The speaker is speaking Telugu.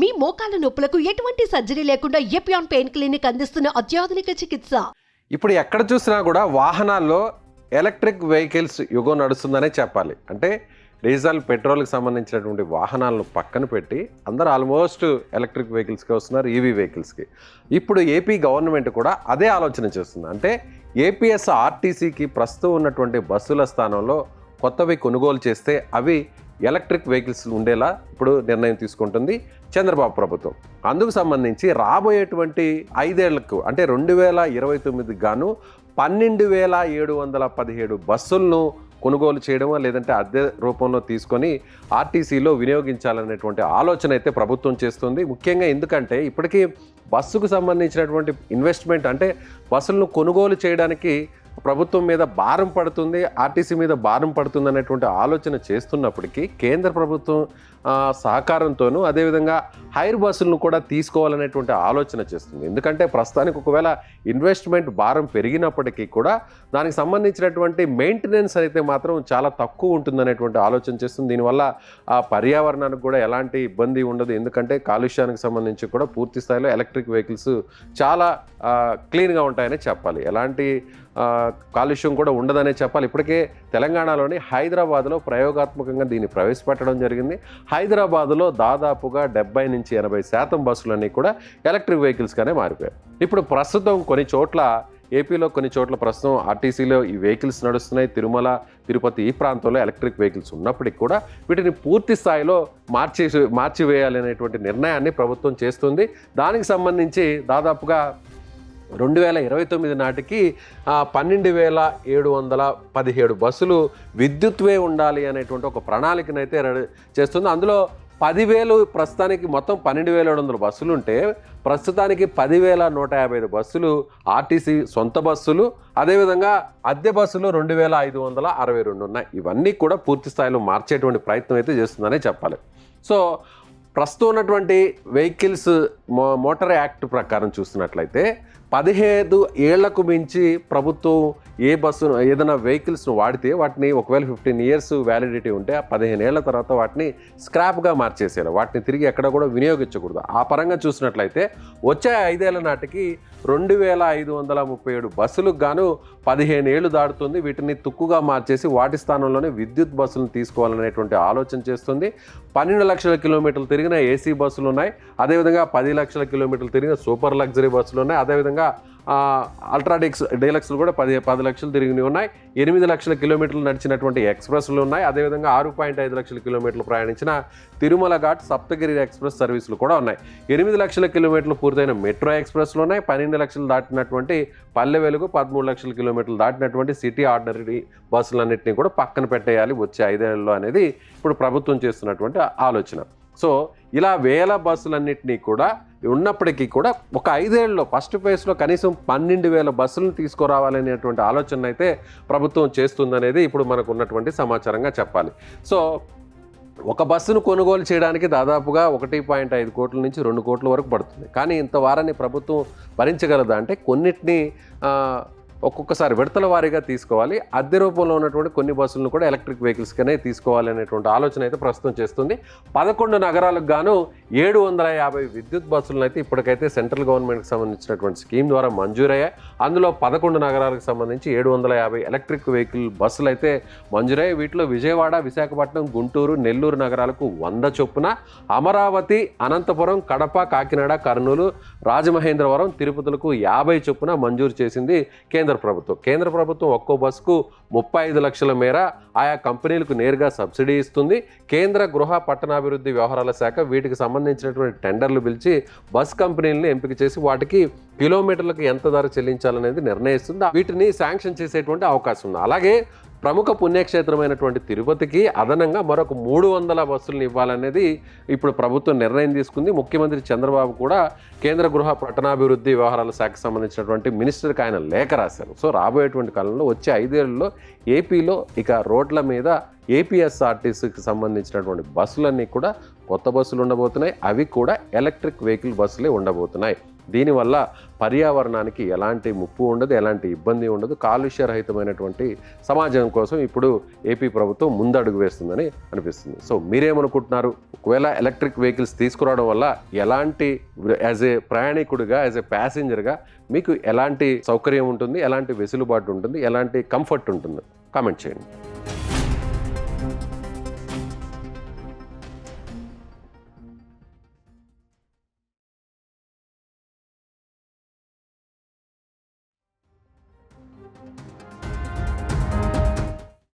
మీ మోకాల నొప్పులకు ఎటువంటి సర్జరీ లేకుండా ఎపియాన్ పెయిన్ క్లినిక్ అందిస్తున్న అత్యాధునిక చికిత్స? ఇప్పుడు ఎక్కడ చూసినా కూడా వాహనాల్లో ఎలక్ట్రిక్ వెహికల్స్ యుగం నడుస్తుందనే చెప్పాలి. అంటే డీజిల్ పెట్రోల్కి సంబంధించినటువంటి వాహనాలను పక్కన పెట్టి అందరూ ఆల్మోస్ట్ ఎలక్ట్రిక్ వెహికల్స్కి వస్తున్నారు ఈవీ వెహికల్స్కి. ఇప్పుడు ఏపీ గవర్నమెంట్ కూడా అదే ఆలోచన చేస్తుంది. అంటే ఏపీఎస్ ఆర్టీసీకి ప్రస్తుతం ఉన్నటువంటి బస్సుల స్థానంలో కొత్తవి కొనుగోలు చేస్తే అవి ఎలక్ట్రిక్ వెహికల్స్ ఉండేలా ఇప్పుడు నిర్ణయం తీసుకుంటుంది చంద్రబాబు ప్రభుత్వం. అందుకు సంబంధించి రాబోయేటువంటి ఐదేళ్ళకు అంటే రెండు వేల ఇరవై తొమ్మిదికి గాను పన్నెండు వేల ఏడు వందల పదిహేడు బస్సులను కొనుగోలు చేయడమో లేదంటే అద్దె రూపంలో తీసుకొని ఆర్టీసీలో వినియోగించాలనేటువంటి ఆలోచన అయితే ప్రభుత్వం చేస్తుంది. ముఖ్యంగా ఎందుకంటే ఇప్పటికీ బస్సుకు సంబంధించినటువంటి ఇన్వెస్ట్మెంట్ అంటే బస్సులను కొనుగోలు చేయడానికి ప్రభుత్వం మీద భారం పడుతుంది ఆర్టీసీ మీద భారం పడుతుంది అనేటువంటి ఆలోచన చేస్తున్నప్పటికీ కేంద్ర ప్రభుత్వం సహకారంతోనూ అదేవిధంగా హైర్ బస్సులను కూడా తీసుకోవాలనేటువంటి ఆలోచన చేస్తుంది. ఎందుకంటే ప్రస్తుతానికి ఒకవేళ ఇన్వెస్ట్మెంట్ భారం పెరిగినప్పటికీ కూడా దానికి సంబంధించినటువంటి మెయింటెనెన్స్ అయితే మాత్రం చాలా తక్కువ ఉంటుందనేటువంటి ఆలోచన చేస్తుంది. దీనివల్ల ఆ పర్యావరణానికి కూడా ఎలాంటి ఇబ్బంది ఉండదు. ఎందుకంటే కాలుష్యానికి సంబంధించి కూడా పూర్తి స్థాయిలో ఎలక్ట్రిక్ వెహికల్స్ చాలా క్లీన్గా ఉంటాయని చెప్పాలి. ఎలాంటి కాలుష్యం కూడా ఉండదనే చెప్పాలి. ఇప్పటికే తెలంగాణలోని హైదరాబాద్లో ప్రయోగాత్మకంగా దీన్ని ప్రవేశపెట్టడం జరిగింది. హైదరాబాద్లో దాదాపుగా డెబ్బై నుంచి ఎనభై శాతం బస్సులన్నీ కూడా ఎలక్ట్రిక్ వెహికల్స్గానే మారిపోయాయి. ఇప్పుడు ప్రస్తుతం కొన్ని చోట్ల ఏపీలో కొన్ని చోట్ల ప్రస్తుతం ఆర్టీసీలో ఈ వెహికల్స్ నడుస్తున్నాయి. తిరుమల తిరుపతి ఈ ప్రాంతంలో ఎలక్ట్రిక్ వెహికల్స్ ఉన్నప్పటికీ కూడా వీటిని పూర్తి స్థాయిలో మార్చి మార్చివేయాలి అనేటువంటి నిర్ణయాన్ని ప్రభుత్వం చేస్తుంది. దానికి సంబంధించి దాదాపుగా రెండు వేల ఇరవై తొమ్మిది నాటికి పన్నెండు వేల ఏడు వందల పదిహేడు బస్సులు విద్యుత్వే ఉండాలి అనేటువంటి ఒక ప్రణాళికనైతే రెడీ చేస్తుంది. అందులో పదివేలు ప్రస్తుతానికి మొత్తం పన్నెండు వేల ఏడు వందల బస్సులు ఉంటే ప్రస్తుతానికి పదివేల నూట యాభై ఐదు బస్సులు ఆర్టీసీ సొంత బస్సులు అదేవిధంగా అద్దె బస్సులు రెండు వేల ఐదు వందల అరవై రెండు ఉన్నాయి. ఇవన్నీ కూడా పూర్తి స్థాయిలో మార్చేటువంటి ప్రయత్నం అయితే చేస్తుందనే చెప్పాలి. సో ప్రస్తుతం ఉన్నటువంటి వెహికల్స్ మో మోటార్ యాక్ట్ ప్రకారం చూసినట్లయితే పదిహేదు ఏళ్ళకు మించి ప్రభుత్వం ఏ బస్సును ఏదైనా వెహికల్స్ను వాడితే వాటిని ఒకవేళ ఫిఫ్టీన్ ఇయర్స్ వ్యాలిడిటీ ఉంటే ఆ పదిహేను ఏళ్ళ తర్వాత వాటిని స్క్రాప్గా మార్చేసేయాలి. వాటిని తిరిగి ఎక్కడ కూడా వినియోగించకూడదు. ఆ పరంగా చూసినట్లయితే వచ్చే ఐదేళ్ళ నాటికి రెండు వేల ఐదు వందల ముప్పై ఏడు బస్సులకు గాను పదిహేను ఏళ్ళు దాటుతుంది. వీటిని తుక్కుగా మార్చేసి వాటి స్థానంలోనే విద్యుత్ బస్సులను తీసుకోవాలనేటువంటి ఆలోచన చేస్తుంది. పన్నెండు లక్షల కిలోమీటర్లు తిరిగిన ఏసీ బస్సులు ఉన్నాయి అదేవిధంగా పది లక్షల కిలోమీటర్లు తిరిగిన సూపర్ లగ్జరీ బస్సులు ఉన్నాయి అదేవిధంగా అల్ట్రాడెక్స్ డీలక్స్లు కూడా పది పది లక్షలు తిరిగినవి ఉన్నాయి. ఎనిమిది లక్షల కిలోమీటర్లు నడిచినటువంటి ఎక్స్ప్రెస్లు ఉన్నాయి. అదేవిధంగా ఆరు పాయింట్ ఐదు లక్షల కిలోమీటర్లు ప్రయాణించిన తిరుమల ఘాట్ సప్తగిరి ఎక్స్ప్రెస్ సర్వీసులు కూడా ఉన్నాయి. ఎనిమిది లక్షల కిలోమీటర్లు పూర్తయిన మెట్రో ఎక్స్ప్రెస్లు ఉన్నాయి. పన్నెండు లక్షలు దాటినటువంటి పల్లె వెలుగు పదమూడు లక్షల కిలోమీటర్లు దాటినటువంటి సిటీ ఆర్డినరీ బస్సులన్నింటినీ కూడా పక్కన పెట్టేయాలి. వచ్చే ఐదేళ్ళలో అనేది ఇప్పుడు ప్రభుత్వం చేస్తున్నటువంటి ఆలోచన. సో ఇలా వేల బస్సులన్నింటినీ కూడా ఉన్నప్పటికీ కూడా ఒక ఐదేళ్ళలో ఫస్ట్ ఫేజ్లో కనీసం పన్నెండు వేల బస్సులను తీసుకురావాలనేటువంటి ఆలోచన అయితే ప్రభుత్వం చేస్తుందనేది ఇప్పుడు మనకు ఉన్నటువంటి సమాచారంగా చెప్పాలి. సో ఒక బస్సును కొనుగోలు చేయడానికి దాదాపుగా ఒకటి పాయింట్ ఐదు కోట్ల నుంచి రెండు కోట్ల వరకు పడుతుంది. కానీ ఇంత వారాన్ని ప్రభుత్వం భరించగలదా? అంటే కొన్నిటిని ఒక్కొక్కసారి విడతల వారీగా తీసుకోవాలి. అద్దె రూపంలో ఉన్నటువంటి కొన్ని బస్సులను కూడా ఎలక్ట్రిక్ వెహికల్స్గానే తీసుకోవాలి అనేటువంటి ఆలోచన అయితే ప్రస్తుతం చేస్తుంది. పదకొండు నగరాలకు గాను ఏడు వందల యాభై విద్యుత్ బస్సులను అయితే ఇప్పటికైతే సెంట్రల్ గవర్నమెంట్కి సంబంధించినటువంటి స్కీమ్ ద్వారా మంజూరయ్యాయి. అందులో పదకొండు నగరాలకు సంబంధించి ఏడు వందల యాభై ఎలక్ట్రిక్ వెహికల్ బస్సులు అయితే మంజూరయ్యాయి. వీటిలో విజయవాడ విశాఖపట్నం గుంటూరు నెల్లూరు నగరాలకు వంద చొప్పున అమరావతి అనంతపురం కడప కాకినాడ కర్నూలు రాజమహేంద్రవరం తిరుపతులకు యాభై చొప్పున మంజూరు చేసింది కేంద్ర ప్రభుత్వం. కేంద్ర ప్రభుత్వం ఒక్కో బస్సుకు ముప్పై ఐదు లక్షల మేర ఆయా కంపెనీలకు నేరుగా సబ్సిడీ ఇస్తుంది. కేంద్ర గృహ పట్టణాభివృద్ధి వ్యవహారాల శాఖ వీటికి సంబంధించినటువంటి టెండర్లు పిలిచి బస్ కంపెనీలను ఎంపిక చేసి వాటికి కిలోమీటర్లకు ఎంత ధర చెల్లించాలనేది నిర్ణయిస్తుంది. వీటిని శాంక్షన్ చేసేటువంటి అవకాశం ఉంది. అలాగే ప్రముఖ పుణ్యక్షేత్రమైనటువంటి తిరుపతికి అదనంగా మరొక మూడు వందల బస్సులను ఇవ్వాలనేది ఇప్పుడు ప్రభుత్వం నిర్ణయం తీసుకుంది. ముఖ్యమంత్రి చంద్రబాబు కూడా కేంద్ర గృహ పట్టణాభివృద్ధి వ్యవహారాల శాఖకు సంబంధించినటువంటి మినిస్టర్కి ఆయన లేఖ రాశారు. సో రాబోయేటువంటి కాలంలో వచ్చే ఐదేళ్ళలో ఏపీలో ఇక రోడ్ల మీద ఏపీఎస్ఆర్టీసీకి సంబంధించినటువంటి బస్సులన్నీ కూడా కొత్త బస్సులు ఉండబోతున్నాయి. అవి కూడా ఎలక్ట్రిక్ వెహికల్ బస్సులే ఉండబోతున్నాయి. దీనివల్ల పర్యావరణానికి ఎలాంటి ముప్పు ఉండదు ఎలాంటి ఇబ్బంది ఉండదు. కాలుష్యరహితమైనటువంటి సమాజం కోసం ఇప్పుడు ఏపీ ప్రభుత్వం ముందడుగు వేస్తుందని అనిపిస్తుంది. సో మీరేమనుకుంటున్నారు? ఒకవేళ ఎలక్ట్రిక్ వెహికల్స్ తీసుకురావడం వల్ల ఎలాంటి యాజ్ ఏ ప్రయాణికుడిగా యాజ్ ఏ ప్యాసింజర్గా మీకు ఎలాంటి సౌకర్యం ఉంటుంది? ఎలాంటి వెసులుబాటు ఉంటుంది? ఎలాంటి కంఫర్ట్ ఉంటుంది? కామెంట్ చేయండి.